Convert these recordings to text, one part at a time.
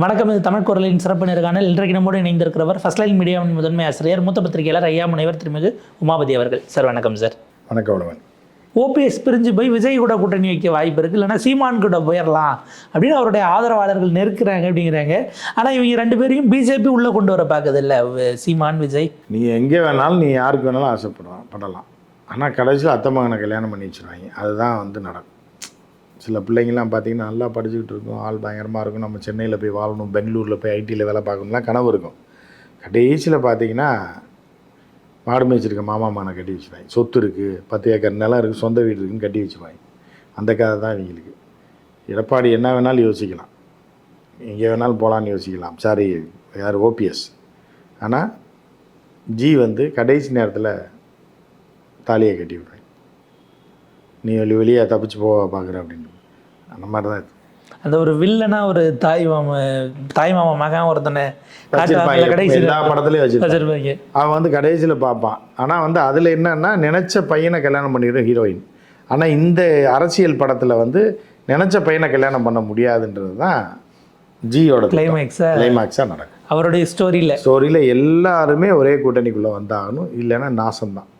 வணக்கம் இது தமிழ் குரலின் சிறப்பு நேர்காணல். இன்றைக்கு நம்மோடு இணைந்திருக்கிறவர் ஃபர்ஸ்ட் லைன் மீடியாவின் முதன்மை ஆசிரியர் மூத்த பத்திரிகையாளர் ஐயா முனைவர் திருமிகு உமாபதி அவர்கள். சார் வணக்கம் சார். வணக்கம் உழவன் ஓபிஎஸ் பிரிஞ்சு போய் விஜய் கூட கூட்டணி வைக்க வாய்ப்பு இருக்குது இல்லைன்னா சீமான் கூட போயிடலாம் அப்படின்னு அவருடைய ஆதரவாளர்கள் நெருக்கிறாங்க அப்படிங்கிறாங்க. ஆனால் இவங்க ரெண்டு பேரையும் பிஜேபி உள்ளே கொண்டு வர பார்க்குது இல்லை சீமான் விஜய். நீ எங்கே வேணாலும் நீ யாருக்கு வேணாலும் ஆசைப்படலாம் படலாம். ஆனால் கடைசியில் அத்தை மகனை கல்யாணம் பண்ணி வச்சுருவாங்க. அதுதான் வந்து நடக்கும். சில பிள்ளைங்கள்லாம் பார்த்தீங்கன்னா நல்லா படிச்சுக்கிட்டு இருக்கும். ஆள் பயங்கரமாக இருக்கும். நம்ம சென்னையில் போய் வாழணும். பெங்களூரில் போய் ஐடியில் வேலை பார்க்கணும்லாம் கனவு இருக்கும். கடைசியில் பார்த்தீங்கன்னா மாடு மேய்ச்சிருக்க மாமா மானை கட்டி வச்சுருவாங்க சொத்து இருக்குது பத்து ஏக்கர் நிலம் இருக்குது சொந்த வீடு இருக்குன்னு கட்டி வச்சுருவாங்க அந்த கதை தான் இவங்களுக்கு எடப்பாடி என்ன வேணாலும் யோசிக்கலாம். எங்கே வேணாலும் போகலான்னு யோசிக்கலாம். சாரி யார் ஓபிஎஸ் ஆனால் ஜி வந்து கடைசி நேரத்தில் தாலியை கட்டி விடுறேன் நீ வெளி வெளியே தப்பிச்சு போக பார்க்குற அப்படின்னு. அந்த மாதிரி தான் இது. அந்த ஒரு வில்லனா ஒரு தாய் மாமா தாய் மாமா மகன் ஒருத்தனை எல்லா படத்துலையும் வச்சிருப்பாங்க. அவன் வந்து கடைசியில் பார்ப்பான். ஆனால் வந்து அதில் என்னன்னா நினச்ச பையனை கல்யாணம் பண்ணிடும் ஹீரோயின் ஆனால் இந்த அரசியல் படத்தில் வந்து நினச்ச பையனை கல்யாணம் பண்ண முடியாதுன்றது தான் ஜியோட கிளைமேக்ஸை கிளைமாக்ஸாக நடக்கும். அவருடைய ஸ்டோரியில் ஸ்டோரியில் எல்லாருமே ஒரே கூட்டணிக்குள்ளே வந்தாகணும். இல்லைன்னா நாசம்தான்.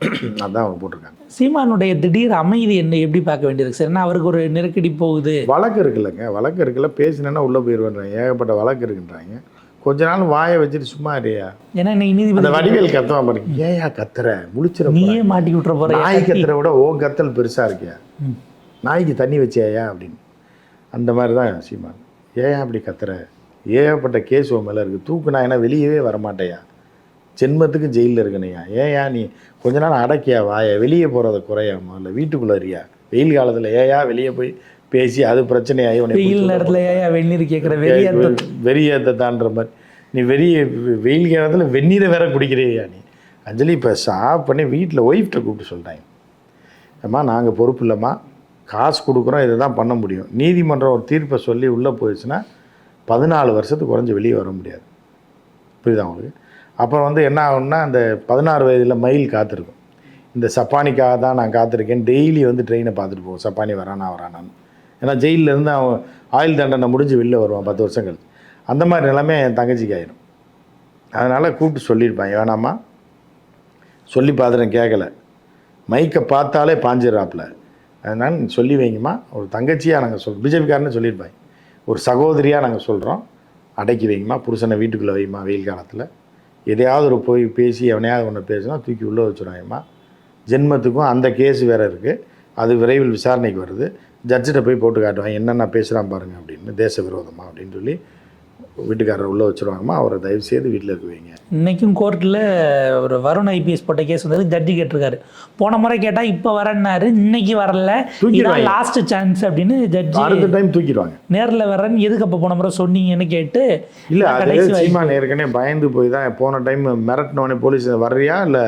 அதான் அவங்க போட்டிருக்காங்க. சீமானுடைய திடீர் அமைதி என்ன? எப்படி பார்க்க வேண்டியிருக்கு சார்? ஏன்னா அவருக்கு ஒரு நெருக்கடி போகுது? வழக்கு இருக்குல்லங்க. வழக்கு இருக்குல்ல. பேசினேன்னா உள்ளே போயிடுவேன்றாங்க. ஏகப்பட்ட வழக்கு இருக்குன்றாங்க. கொஞ்ச நாள் வாயை வச்சுட்டு சும்மா இருயா ஏன்னா நீதிபதி வடிவேல் கத்துவான் பாருங்க ஏயா கத்துற? முழிச்சிட நீயே மாட்டி விட்டுற போற. நாய் கத்துற விட ஓ கத்தல் பெருசா இருக்கியா? ம். நாய்க்கு தண்ணி வச்சியாயா அப்படின்னு. அந்த மாதிரி தான் சீமான். ஏன் அப்படி கத்துற? ஏகப்பட்ட கேஸ் உன் மேலே இருக்குது தூக்குனா ஏன்னா வெளியவே வரமாட்டேயா? ஜென்மத்துக்கு ஜெயிலில் இருக்கணையா ஏயா நீ கொஞ்ச நாள் அடக்கியா வாயா வெளியே போகிறத குறையா முதல்ல வீட்டுக்குள்ளே இருக்கியா? வெயில் காலத்தில் ஏயா வெளியே போய் பேசி அது பிரச்சனையாகி உன்னை வெயில் நேரத்துல ஏன் வெந்நீர் கேட்குற வெளியே வெறியேற்றத்தான்ற மாதிரி. நீ வெறிய வெயில் காலத்தில் வெந்நீரை வேற குடிக்கிறியா நீ? அஞ்சலி இப்போ சாப் பண்ணி வீட்டில் ஒய்ஃப்ட்ட கூப்பிட்டு சொல்லிட்டாங்க அம்மா நாங்கள் பொறுப்பு இல்லைம்மா. காசு கொடுக்குறோம் இதை தான் பண்ண முடியும். நீதிமன்றம் ஒரு தீர்ப்பை சொல்லி உள்ளே போயிடுச்சுன்னா பதினாலு வருஷத்துக்கு குறைஞ்சு வெளியே வர முடியாது. புரியுதா உங்களுக்கு? அப்புறம் வந்து என்ன ஆகும்னா அந்த பதினாறு வயதில் மயில் காத்திருக்கும். இந்த சப்பானிக்காக தான் நான் காத்திருக்கேன். டெய்லி வந்து ட்ரெயினை பார்த்துட்டு போவோம். சப்பானி வரானா வரானான்னு. ஏன்னா ஜெயிலிருந்து இருந்து அவன் ஆயுள் தண்டனை முடிஞ்சு வெளில வருவான் பத்து வருஷம் கழிச்சு. அந்த மாதிரி நிலைமை என் தங்கச்சிக்கு ஆயிடும் அதனால் கூப்பிட்டு சொல்லியிருப்பான் வேணாமா சொல்லி பார்த்துட்டேன் கேட்கல. மைக்கை பார்த்தாலே பாஞ்சிடறாப்புல. அதனால் நீ சொல்லி வைங்கம்மா. ஒரு தங்கச்சியாக நாங்கள் சொல் பிஜேபிக்காரன்னு சொல்லியிருப்பாங்க ஒரு சகோதரியாக நாங்கள் சொல்கிறோம் அடக்கி வைங்கம்மா. புருஷனை வீட்டுக்குள்ளே வைம்மா வெயில் காலத்தில். எதையாவது ஒரு போய் பேசி எவனையாவது ஒன்று பேசினா தூக்கி உள்ளே வச்சுருவாங்கம்மா ஜென்மத்துக்கும் அந்த கேஸ் வேறு இருக்குது அது விரைவில் விசாரணைக்கு வருது. ஜட்ஜிட்ட போய் போட்டு காட்டுவாங்க. என்னென்ன பேசுகிறான் பாருங்கள் அப்படின்னு. தேச விரோதமாக அப்படின்னு சொல்லி வீட்டுக்காரர் உள்ளே வச்சுருவாங்கம்மா அவரை தயவு செய்து வீட்டில் இருக்க வைங்க. இன்னைக்கும் கோர்ட்டில் ஒரு வருண் ஐபிஎஸ் போட்ட கேஸ் வந்தது ஜட்ஜி கேட்டிருக்காரு. போன முறை கேட்டால் இப்போ வரேன்னாரு இன்னைக்கு வரல. இதான் லாஸ்ட் சான்ஸ் அப்படின்னு ஜட்ஜி அடுத்த டைம் தூக்கிடுவாங்க. நேரில் வரேன்னு எதுக்கு அப்போ போன முறை சொன்னீங்கன்னு கேட்டு இல்லை அது. சீமான் ஏற்கனவே பயந்து போய் தான் போன டைம் மிரட்டினோடனே போலீஸ் வர்றியா இல்லை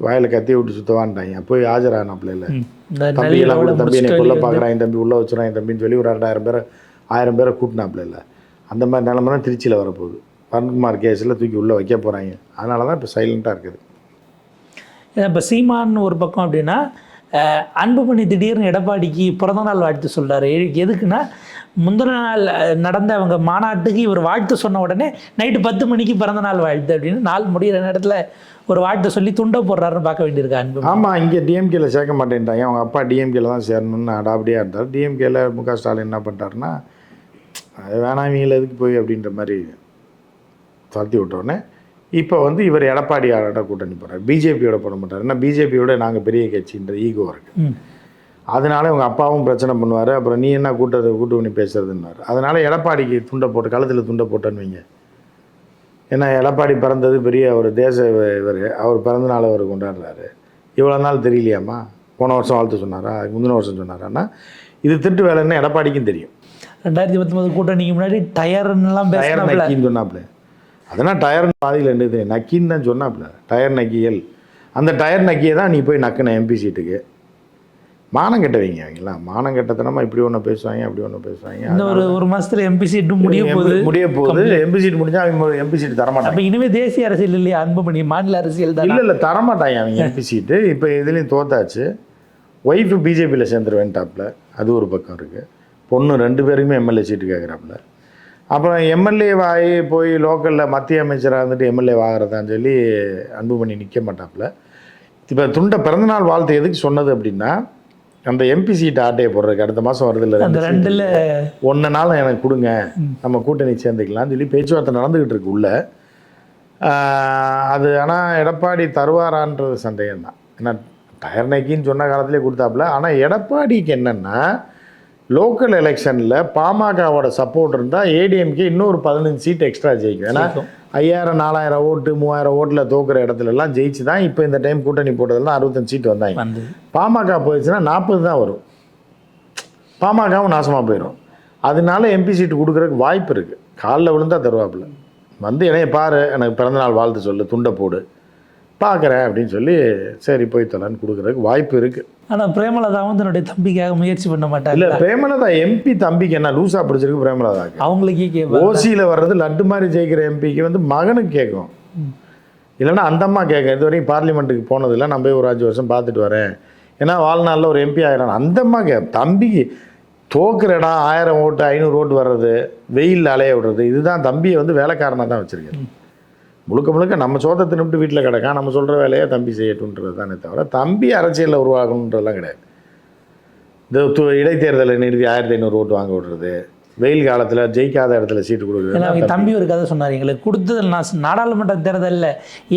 வாயில் கத்தி விட்டு சுத்தவான்ட்டாங்க? போய் ம், இந்த தம்பி எல்லாம் கூட தம்பி என்னை வந்து- பார்க்குறான் தம்பி உள்ளே வச்சுறான் தம்பின்னு சொல்லி ஒரு ரெண்டாயிரம் பேரை ஆயிரம் பேரை கூட்டினாப்புல இல்லை? அந்த மாதிரி நிலமை தான் திருச்சியில் வரப்போகுது. வருண்குமார் கேஸில் தூக்கி உள்ளே வைக்க போகிறாங்க அதனால தான் இப்போ சைலண்ட்டாக இருக்குது. இப்போ சீமான் ஒரு பக்கம் அப்படின்னா அன்புமணி திடீர்னு எடப்பாடிக்கு பிறந்த நாள் வாழ்த்து சொல்றாரு. எ- எதுக்குன்னா முந்தின நாள் நடந்த அவங்க மாநாட்டுக்கு இவர் வாழ்த்து சொன்ன உடனே நைட்டு பத்து மணிக்கு பிறந்த நாள் வாழ்த்து அப்படின்னு நாள் முடிகிற நேரத்தில் ஒரு வாழ்த்து சொல்லி துண்ட போடுறாருன்னு பார்க்க வேண்டியிருக்கு அன்பு ஆமாம் இங்கே டிஎம்கேல சேர்க்க மாட்டேன்ட்டாங்க. அவங்க அப்பா டிஎம்கேல தான் சேரணும்னு அடாபடியாக இருந்தார். டிஎம்கேல மு க ஸ்டாலின் என்ன பண்ணிட்டாருன்னா அது வேணாம் இவங்கள எதுக்கு போய் அப்படின்ற மாதிரி துரத்தி விட்டோடனே இப்போ வந்து இவர் எடப்பாடியோட கூட்டணி போகிறார் பிஜேபியோட போட மாட்டார். ஏன்னா பிஜேபியோட நாங்கள் பெரிய கட்சின்ற ஈகோ இருக்குது அதனால உங்கள் அப்பாவும் பிரச்சனை பண்ணுவார். அப்புறம் நீ என்ன கூட்டத்தை கூட்டு பண்ணி பேசுறதுன்னாரு அதனால எடப்பாடிக்கு துண்டை போட்டு கழுத்தில் துண்டை போட்டேன்னு வைங்க. ஏன்னா எடப்பாடி பிறந்தது பெரிய ஒரு தேச இவர். அவர் பிறந்த நாள் அவர் கொண்டாடுறாரு. இவ்வளோ நாள் தெரியலையாம்மா? போன வருஷம் வாழ்த்து சொன்னாரா? முந்தின வருஷம் சொன்னாரான்னா? இது திருட்டு வேலைன்னு எடப்பாடிக்கும் தெரியும். ரெண்டாயிரத்தி பத்தொன்பது கூட்டணிக்கு முன்னாடி டயர்லாம் டயர் நக்கின்னு சொன்னாப்புல அதெல்லாம் டயர் பாதியில் என்ன தெரியும் நக்கின்னு தான் சொன்னாப்புல டயர் நக்கியல். அந்த டயர் நக்கியை தான் நீ போய் நக்கின எம்பி சீட்டுக்கு. மானம் கெட்டவங்க அவங்களாம் மானம் கெட்டத்தனமா இப்படி ஒன்று பேசுவாங்க அப்படி ஒன்று பேசுவாங்க. இந்த ஒரு ஒரு மாசத்துல எம்பி சீட்டு முடிய போகுது. முடிய போகுது. எம்பி சீட் முடிஞ்சா அவங்க எம்பி சீட் தரமாட்டாங்க அப்ப இனிமே தேசிய அரசியல் இல்லையா? அன்புமணி மாநில அரசியல் தான்? இல்லை இல்லை தரமாட்டாங்க அவங்க எம்பி சீட்டு. இப்போ இதுலேயும் தோத்தாச்சு. ஒய்ஃபு பிஜேபியில் சேர்ந்துருவேன்டாப்ல அது ஒரு பக்கம் இருக்குது பொண்ணு ரெண்டு பேருக்குமே எம்எல்ஏ சீட்டு கேட்குறாப்புல. அப்புறம் எம்எல்ஏ ஆகி போய் லோக்கலில் மத்திய அமைச்சராக இருந்துட்டு எம்எல்ஏ ஆகிறதான்னு சொல்லி அன்புமணி நிற்க மாட்டாப்புல. இப்போ துண்டை பிறந்தநாள் வாழ்த்து எதுக்கு சொன்னது அப்படின்னா அந்த எம்பி சீட் ஆட்டையை போடுறதுக்கு அடுத்த மாதம் வருது இல்லை அந்த ரெண்டுல ஒன்று நாள் எனக்கு கொடுங்க நம்ம கூட்டணி சேர்ந்துக்கலாம்னு சொல்லி பேச்சுவார்த்தை நடந்துக்கிட்டு இருக்கு உள்ள. அது ஆனால் எடப்பாடி தருவாரான்றது சந்தேகம் தான் ஏன்னா டயர் நைக்கின்னு சொன்ன காலத்திலே கொடுத்தாப்புல. ஆனால் எடப்பாடிக்கு என்னென்னா லோக்கல் எலெக்ஷனில் பாமகவோட சப்போர்ட் இருந்தால் ஏடிஎம்கே இன்னொரு பதினஞ்சு சீட் எக்ஸ்ட்ரா ஜெயிக்கும். ஏன்னா. ஐயாயிரம் நாலாயிரம் ஓட்டு மூவாயிரம் ஓட்டில் தோக்குற இடத்துல எல்லாம் ஜெயிச்சு தான் இப்போ இந்த டைம் கூட்டணி போட்டதெல்லாம் அறுபத்தஞ்சு சீட் வந்தாங்க. வந்து பாமக போயிடுச்சுன்னா நாற்பது தான் வரும். பாமகவும் நாசமாக போயிடும் அதனால எம்பி சீட்டு கொடுக்குறதுக்கு வாய்ப்பு இருக்குது காலில் விழுந்தா தருவாப்புல. வந்து என்னைய பாரு எனக்கு பிறந்தநாள் வாழ்த்து சொல்லு துண்டை போடு. பார்க்குறேன் அப்படின்னு சொல்லி சரி போய் தொலைன்னு கொடுக்குறதுக்கு வாய்ப்பு இருக்குது ஆனா பிரேமலதாவும் தன்னுடைய தம்பிக்காக முயற்சி பண்ண மாட்டாங்க. இல்லை பிரேமலதா எம்பி தம்பிக்கு என்ன லூஸாக பிடிச்சிருக்கு பிரேமலதாக்கு. அவங்களுக்கே கேட்பாங்க ஓசியில் வர்றது லட்டு மாதிரி ஜெயிக்கிற எம்பிக்கு வந்து மகனுக்கு கேட்கும். இல்லைன்னா அந்த அம்மா கேட்கும். இது வரைக்கும் பார்லிமெண்ட்டுக்கு போனதில்லை. நான் போய் ஒரு அஞ்சு வருஷம் பார்த்துட்டு வரேன். ஏன்னா வாழ்நாளில் ஒரு எம்பி ஆயிரம் அந்த அம்மா கே தம்பிக்கு தோக்குற இடம் ஆயிரம் ஓட்டு ஐநூறு ஓட்டு வர்றது வெயில் அலைய விடுறது இதுதான் தம்பியை வந்து வேலைக்காரனாக தான் வச்சுருக்கேன் முழுக்க முழுக்க நம்ம சோத்தை தின்னுட்டு வீட்டில் கிடக்கான் நம்ம சொல்கிற வேலையை தம்பி செய்யட்டுன்றது தானே தவிர தம்பி அரசியலில் உருவாகணுன்றதெல்லாம் கிடையாது. இந்த து- இடைத்தேர்தலை நிறுத்தி ஆயிரத்தி ஐநூறு ஓட்டு வாங்க விடுறது வெயில் காலத்தில் ஜெயிக்காத இடத்துல சீட்டு கொடுக்குறது அவங்க தம்பி. ஒரு கதை சொன்னார் எங்களுக்கு கொடுத்தது நான் நாடாளுமன்ற தேர்தலில்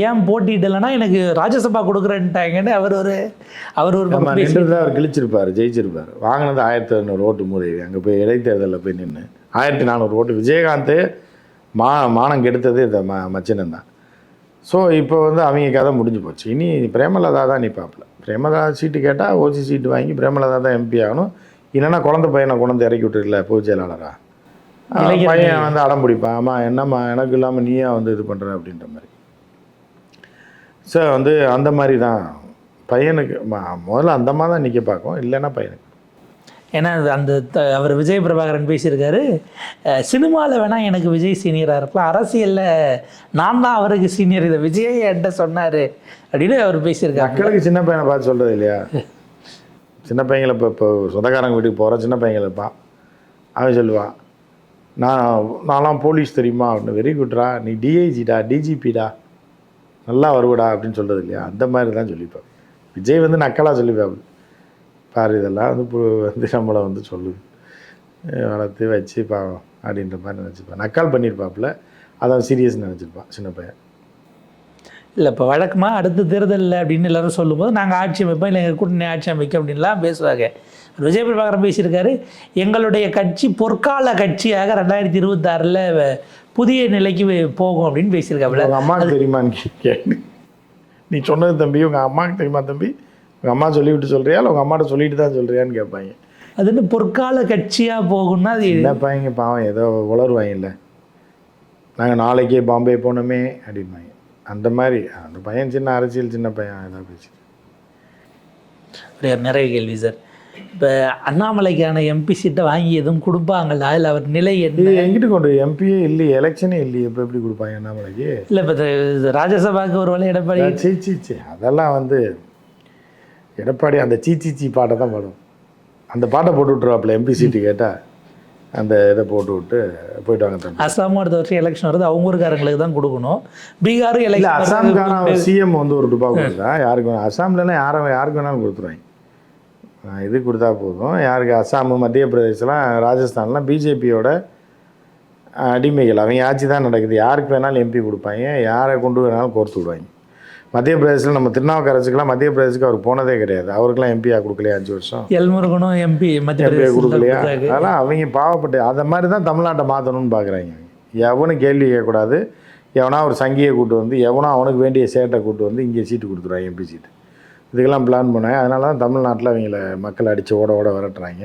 ஏன் போட்டியிடலைன்னா எனக்கு ராஜ்யசபா கொடுக்குறேன்ட்டாங்கன்னு அவர் ஒரு அவர் ஒரு நின்று அவர் கிழிச்சிருப்பார் ஜெயிச்சிருப்பார். வாங்கினது ஆயிரத்தி ஐநூறு ஓட்டு மூதேவி அங்கே போய் இடைத்தேர்தலில் போய் நின்று ஆயிரத்தி நானூறு ஓட்டு. விஜயகாந்த் மா மானம் கெடுத்தது இந்த ம மச்சினன் தான். ஸோ இப்போ வந்து அவங்க கதை முடிஞ்சு போச்சு. இனி பிரேமலதா தான் நிற்பாப்புல பிரேமலதா சீட்டு கேட்டால் ஓசி சீட்டு வாங்கி பிரேமலதா தான் எம்பி ஆகணும். இல்லைன்னா குழந்தை பையனை கொண்டு இறக்கி விட்டுருல பொதுச் செயலாளரா? அவன் இளைஞர் பையன் வந்து அடம் பிடிப்பான். ஆமா என்னம்மா எனக்கு இல்லாமல் நீயா வந்து இது பண்ணுற அப்படின்ற மாதிரி. ஸோ வந்து அந்த மாதிரி தான். பையனுக்கு முதல்ல அந்த மாதிரி தான் நிற்க பார்க்கும். இல்லைன்னா பையனுக்கு. ஏன்னா அந்த த- அவர் விஜய் பிரபாகரன் பேசியிருக்காரு. சினிமாவில் வேணால் எனக்கு விஜய் சீனியராக இருக்கலாம். அரசியலில் நான் தான் அவருக்கு சீனியர். இதை விஜய் என்கிட்ட சொன்னார் அப்படின்னு அவர் பேசியிருக்காரு. மக்களுக்கு சின்ன பையனை பார்த்து சொல்கிறது இல்லையா? சின்ன பையங்களை இப்போ இப்போ சொந்தக்காரங்க வீட்டுக்கு போகிற சின்ன பையங்களை இருப்பான் அவன் சொல்லுவான் நான் நான்லாம் போலீஸ் தெரியுமா? அப்படின்னு வெரி குட்ரா நீ டிஐஜிடா டிஜிபிடா நல்லா வருவடா அப்படின்னு சொல்கிறது இல்லையா? அந்த மாதிரி தான் சொல்லிப்பேன் விஜய் வந்து நக்கலாக சொல்லிப்பேன் பாரு இதெல்லாம் வந்து வந்து நம்மளை வந்து சொல்லுது. அஹ் வளர்த்து வச்சு பாவம் அப்படின்ற மாதிரி நினச்சிப்பான் நக்கால் பண்ணியிருப்பாப்புல. அதான் சீரியஸ் நினச்சிருப்பான் சின்ன பையன். இல்லை இப்போ வழக்கமாக அடுத்த தேர்தலில் அப்படின்னு எல்லாரும் சொல்லும்போது நாங்கள் ஆட்சி அமைப்போம் இல்லை எங்கள் கூட்டணி ஆட்சி அமைக்கும் அப்படின்லாம் பேசுவாங்க விஜய் பிரபாகரன் பேசியிருக்காரு எங்களுடைய கட்சி பொற்கால கட்சியாக ரெண்டாயிரத்தி இருபத்தாறில் புதிய நிலைக்கு போகும் அப்படின்னு பேசியிருக்காப்புல. அம்மாவுக்கு தெரியுமான்னு கேட்டு நீ சொன்னது தம்பி உங்கள் அம்மாவுக்கு தெரியுமா தம்பி? உங்கள் அம்மா சொல்லிவிட்டு சொல்கிறியா இல்லை உங்கள் அம்மாட்ட சொல்லிட்டு தான் சொல்கிறியான்னு கேட்பாங்க. அது என்ன பொற்கால கட்சியாக போகும்னா அது என்ன பையங்க பாவம் ஏதோ உளருவாங்கல்ல நாங்கள் நாளைக்கே பாம்பே போனோமே அப்படின்பாங்க அந்த மாதிரி அந்த பையன் சின்ன அரசியல் சின்ன பையன் ஏதாவது பேசி ஒரு நிறைய கேள்வி சார். இப்போ அண்ணாமலைக்கான எம்பி சீட்டை வாங்கி எதுவும் கொடுப்பாங்களா? இல்லை அவர் நிலை என்ன? எங்கிட்டு கொண்டு எம்பியே இல்லையே எலெக்ஷனே இல்லையே இப்போ எப்படி கொடுப்பாங்க அண்ணாமலைக்கு? இல்லை இப்போ ராஜ்யசபாவுக்கு ஒரு வேலை எடப்பாடி சீ சீ அதெல்லாம் வந்து எடப்பாடி அந்த சீ சீ சீ பாட்டை தான் பாடும். அந்த பாட்டை போட்டு விட்ருவாப்புல எம்பி சீட்டு கேட்டால் அந்த இதை போட்டு விட்டு போயிட்டு வாங்க தம்பி. அசாமும் அடுத்த வருஷம் எலெக்ஷன் வருது அவங்க ஊருக்காரங்களுக்கு தான் கொடுக்கணும். இல்லை எலெக்ஷன் அசாம்கான சிஎம் வந்து ஒரு ரூபா கொடுத்தா யாருக்கு வேணும் அசாம்லலாம் யாரை யாருக்கு வேணாலும் கொடுத்துருவாங்க. இது கொடுத்தா போதும். யாருக்கு? அசாம் மத்திய பிரதேசலாம் ராஜஸ்தான்லாம் பிஜேபியோட அடிமைகள். அவங்க ஆட்சி தான் நடக்குது. யாருக்கு வேணாலும் எம்பி கொடுப்பாங்க. யாரை கொண்டு வேணாலும் கோர்த்து விடுவாங்க. மத்திய பிரதேசத்தில் நம்ம திருநாவுக்கரசுக்கெல்லாம் மத்திய பிரதேசத்துக்கு அவர் போனதே கிடையாது. அவருக்கெல்லாம் எம்பியா கொடுக்கலையா அஞ்சு வருஷம்? எல்முருகனும் எம்பி மத்திய எம்பியா கொடுக்கலையா. அதெல்லாம் அவங்க பாவப்பட்டு அதை மாதிரி தான் தமிழ்நாட்டை மாற்றணும்னு பார்க்குறாங்க எவனும் கேள்வி கேட்கக்கூடாது. எவனா ஒரு சங்கியை கூட்டு வந்து எவனோ அவனுக்கு வேண்டிய சேட்டை கூட்டு வந்து இங்கே சீட்டு கொடுத்துருவாங்க எம்பி சீட்டு. இதுக்கெல்லாம் பிளான் பண்ணாங்க அதனால தான் தமிழ்நாட்டில் அவங்கள மக்கள் அடித்து ஓட ஓட விரட்டுறாங்க.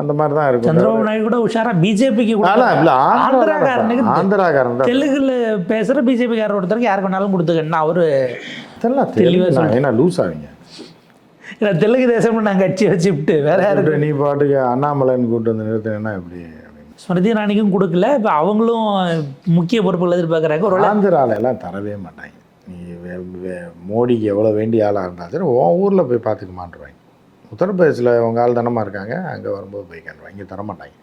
அந்த மாதிரி தான் இருக்கும். சந்திரபாபு நாயுடு கூட உஷாரா பிஜேபிக்கு இல்லை ஆந்திராக்காரனுக்கு ஆந்திராக்காரன் தான். தெலுங்குல பேசுகிற பிஜேபிக்காரர் ஒருத்தருக்கு யாருக்கு வேணாலும் கொடுத்துக்கன்னா அவரு இதெல்லாம் தெளிவாக ஏன்னா லூஸ் ஆவீங்க இல்லை தெலுங்கு தேசம் நாங்கள் கட்சி வச்சுவிட்டு வேற யாரு கூப்பிட்டு நீ பாட்டுக்கு அண்ணாமலைன்னு கூப்பிட்டு வந்து நிறுத்தினா எப்படி ஸ்மிருதி இராணிக்கும் கொடுக்கல. இப்போ அவங்களும் முக்கிய பொறுப்புகள் எதிர்பார்க்குறாங்க. ஒரு ஆந்திரால எல்லாம் தரவே மாட்டாங்க. நீ மோடிக்கு எவ்வளோ வேண்டிய ஆளாக இருந்தாலும் உன் ஊரில் போய் பார்த்துக்க மாட்டுருவாங்க உத்தரப்பிரதேசில் அவங்க ஆள் தனமாக இருக்காங்க? அங்கே வரும்போது பைக் இங்கே தரமாட்டாங்க.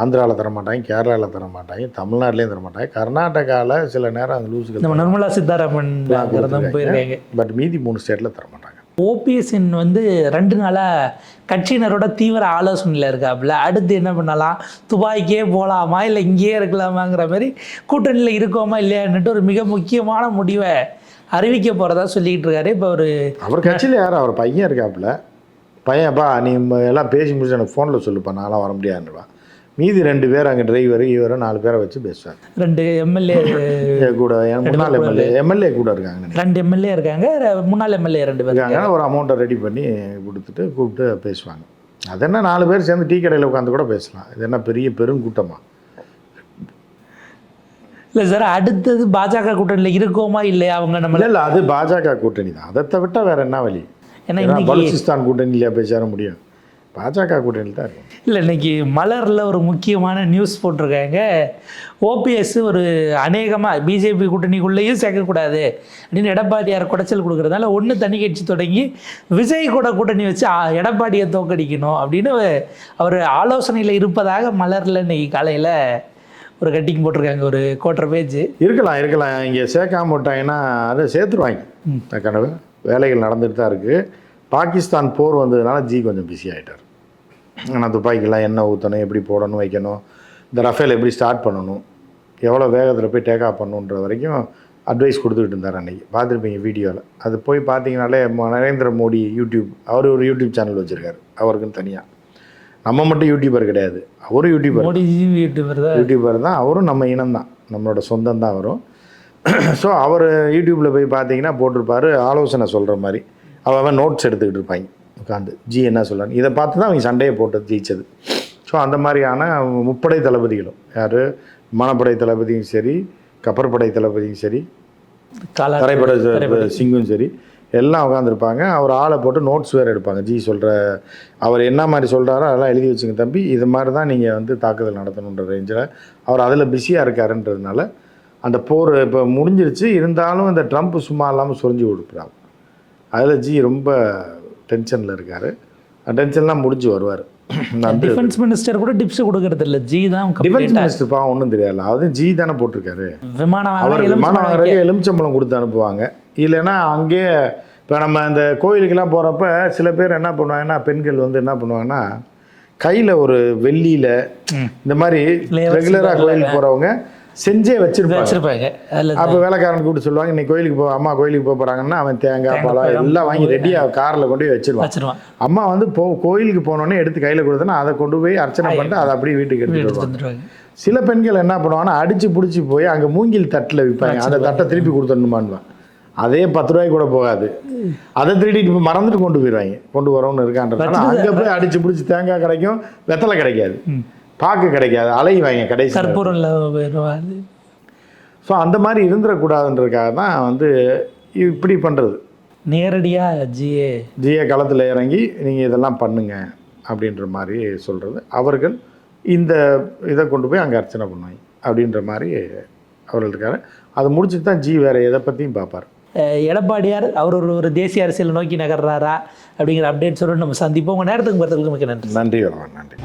ஆந்திராவில் தரமாட்டாங்க கேரளாவில் தரமாட்டாங்க தமிழ்நாட்டிலையும் தரமாட்டாங்க. கர்நாடகாவில் சில நேரம் அந்த லூசுகள் நம்ம நிர்மலா சீதாராமன் தான் போயிருக்காங்க. பட் மீதி மூணு ஸ்டேட்டில் தரமாட்டாங்க. ஓபிஎஸ்என் வந்து ரெண்டு நாளாக கட்சியினரோட தீவிர ஆலோசனையில் இருக்காப்புல. அடுத்து என்ன பண்ணலாம்? துபாய்க்கே போகலாமா இல்லை இங்கேயே இருக்கலாமாங்கிற மாதிரி கூட்டணியில் இருக்கோமா? இல்லையான்னுட்டு ஒரு மிக முக்கியமான முடிவை அறிவிக்க போகிறதா சொல்லிக்கிட்டு இருக்காரு. இப்போ ஒரு அவர் கட்சியில் யார்? அவர் பையன் இருக்காப்புல. பையன்ப்பா நீ எல்லாம் பேசி முடிச்சு எனக்கு ஃபோனில் சொல்லுப்பா நான்லாம் வர முடியாதுன்னுவா மீதி ரெண்டு பேர் அங்கே டிரைவர் இவரை நாலு பேரை வச்சு பேசுவார் ரெண்டு எம்எல்ஏ கூட முன்னாள் எம்எல்ஏ எம்எல்ஏ கூட இருக்காங்க. ரெண்டு எம்எல்ஏ இருக்காங்க முன்னாள் எம்எல்ஏ ரெண்டு பேர் இருக்காங்க. ஒரு அமௌண்ட்டை ரெடி பண்ணி கொடுத்துட்டு கூப்பிட்டு பேசுவாங்க. அது என்ன நாலு பேர் சேர்ந்து டீ கடையில் உட்காந்து கூட பேசலாம். இது என்ன பெரிய பெருங்கூட்டமா? இல்லை சார் அடுத்தது பாஜக கூட்டணியில் இருக்கோமா இல்லையா? அவங்க நம்மள இல்லை அது பாஜக கூட்டணி தான் அதை தவிர்த்தா வேற என்ன வழி? ஏன்னா இன்னைக்கு பலுச்சிஸ்தான் கூட்டணியிலையா போய் சேர முடியும் பாஜக கூட்டணியில் தான் இருக்கும் இல்லை இன்னைக்கு மலரில் ஒரு முக்கியமான நியூஸ் போட்டிருக்காங்க. ஓபிஎஸ் ஒரு அநேகமாக பிஜேபி கூட்டணிக்குள்ளேயும் சேர்க்கக்கூடாது அப்படின்னு எடப்பாடியார் குடைச்சல் கொடுக்குறதால ஒன்று தனி கட்சி தொடங்கி விஜய் கூட கூட்டணி வச்சு எடப்பாடியை தோக்கடிக்கணும் அப்படின்னு அவர் ஆலோசனையில் இருப்பதாக மலரில் இன்னைக்கு காலையில் ஒரு கட்டிங் போட்டிருக்காங்க ஒரு கோட்டர் பேஜ் இருக்கலாம் இருக்கலாம். இங்கே சேர்க்காம விட்டாங்கன்னா அதை சேர்த்துருவாங்க. கனவு. வேலைகள் நடந்துட்டு தான் இருக்குது பாகிஸ்தான் போர் வந்ததுனால ஜி கொஞ்சம் பிஸி ஆகிட்டார் ஆனால் துப்பாக்கிலாம் என்ன ஊற்றணும் எப்படி போடணும் வைக்கணும் இந்த ரஃபேல் எப்படி ஸ்டார்ட் பண்ணணும் எவ்வளோ வேகத்தில் போய் டேக் ஆஃப் பண்ணணுன்ற வரைக்கும் அட்வைஸ் கொடுத்துக்கிட்டு இருந்தார் அன்றைக்கி பார்த்துருப்பீங்க வீடியோவில் அது போய் பார்த்தீங்கனாலே ம- நரேந்திர மோடி யூடியூப் அவர் ஒரு யூடியூப் சேனல் வச்சுருக்காரு அவருக்குன்னு தனியாக நம்ம மட்டும் யூடியூபர் கிடையாது. அவரும் யூடியூபர் யூடியூபர் தான். யூடியூபர் தான் அவரும் நம்ம இனம் தான் நம்மளோட சொந்தம் தான் வரும் ஸோ அவர் யூடியூப்பில் போய் பார்த்தீங்கன்னா போட்டிருப்பாரு ஆலோசனை சொல்கிற மாதிரி. அவன் நோட்ஸ் எடுத்துக்கிட்டு இருப்பாங்க உட்காந்து ஜி என்ன சொல்கிறாங்க இதை பார்த்து தான் அவங்க சண்டையை போட்டு ஜெயிச்சது. ஸோ அந்த மாதிரியான முப்படை தளபதிகளும் யார்? விமானப்படை தளபதியும் சரி கப்பற்படை தளபதியும் சரி தரைப்படை சிங்கும் சரி எல்லாம் உட்காந்துருப்பாங்க அவர் ஆளை போட்டு நோட்ஸ் வேறு எடுப்பாங்க. ஜி சொல்கிற அவர் என்ன மாதிரி சொல்கிறாரோ அதெல்லாம் எழுதி வச்சுங்க தம்பி. இது மாதிரி தான் நீங்கள் வந்து தாக்குதல் நடத்தணுன்ற ரேஞ்சில் அவர் அதில் பிஸியாக இருக்காருன்றதுனால அந்த போர் இப்போ முடிஞ்சிருச்சு. இருந்தாலும் இந்த ட்ரம்ப் சும்மா இல்லாமல் சொரிஞ்சு கொடுக்குறாங்க. அதில் ஜி ரொம்ப டென்ஷனில் இருக்கார். டென்ஷன்லாம் முடிஞ்சு வருவார். டிஃபென்ஸ் மினிஸ்டர் கூட டிப்ஸ் கொடுக்கறது இல்லை. ஜி தான் டிஃபென்ஸ் மினிஸ்டர் பா ஒன்றும் தெரியல அது ஜி தானே போட்டிருக்காரு. விமானம் அவர் விமானம் வாங்குறதுக்கு எலுமிச்சம்பழம் கொடுத்து அனுப்புவாங்க. இல்லைன்னா அங்கேயே இப்போ நம்ம இந்த கோயிலுக்கெல்லாம் போகிறப்ப சில பேர் என்ன பண்ணுவாங்கன்னா பெண்கள் வந்து என்ன பண்ணுவாங்கன்னா கையில் ஒரு வெள்ளியில் இந்த மாதிரி ரெகுலராக கோயிலுக்கு போகிறவங்க செஞ்சே வச்சிருப்பாங்க. வச்சிருப்பாங்க. அப்போ வேலைக்காரன் கூப்பிட்டு சொல்லுவாங்க இன்னைக்கு கோயிலுக்கு போ அம்மா கோயிலுக்கு போக போகிறாங்கன்னா அவன் தேங்காய் பழம் எல்லாம் வாங்கி ரெடியாக காரில் கொண்டு போய் வச்சிருவான். வச்சிருவான். அம்மா வந்து போ கோயிலுக்கு போனோடனே எடுத்து கையில் கொடுத்தோன்னா அதை கொண்டு போய் அர்ச்சனை பண்ணிட்டு அதை அப்படியே வீட்டுக்கு எடுத்துட்டு சில பெண்கள் என்ன பண்ணுவாங்கன்னா அடிச்சு பிடிச்சி போய் அங்கே மூங்கில் தட்டில் விற்பாங்க அந்த தட்டை திருப்பி கொடுத்துடணுமான்வான் அதே பத்து ரூபாய்க்கு கூட போகாது. அதை திருடிட்டு மறந்துட்டு கொண்டு போயிடுவாங்க. கொண்டு வரோம்னு இருக்கான்றதுனால அங்கே போய் அடிச்சு பிடிச்சி தேங்காய் கிடைக்கும் வெத்தலை கிடைக்காது. பாக்கு கிடைக்காது அலைவாங்க கடைசி கற்பூரம் ஸோ அந்த மாதிரி இருந்துடக்கூடாதுன்றதுக்காக தான் வந்து இப்படி பண்ணுறது நேரடியாக ஜிஏ. ஜிஏ களத்தில் இறங்கி நீங்கள் இதெல்லாம் பண்ணுங்க அப்படின்ற மாதிரி சொல்கிறது அவர்கள் இந்த இதை கொண்டு போய் அங்கே அர்ச்சனை பண்ணுவாங்க அப்படின்ற மாதிரி அவர்கள் இருக்காரு. அதை முடிச்சுட்டு தான் ஜி வேறு எதை பற்றியும் பார்ப்பார். எடப்பாடியார் அவர் ஒரு ஒரு தேசிய அரசியல் நோக்கி நகர்றாரா அப்படிங்கிற அப்டேட் சொல்லி நம்ம சந்திப்போம். உங்கள் நேரத்துக்கு பார்த்துக்கு மிக்க நன்றி. நன்றி வரவன் நன்றி.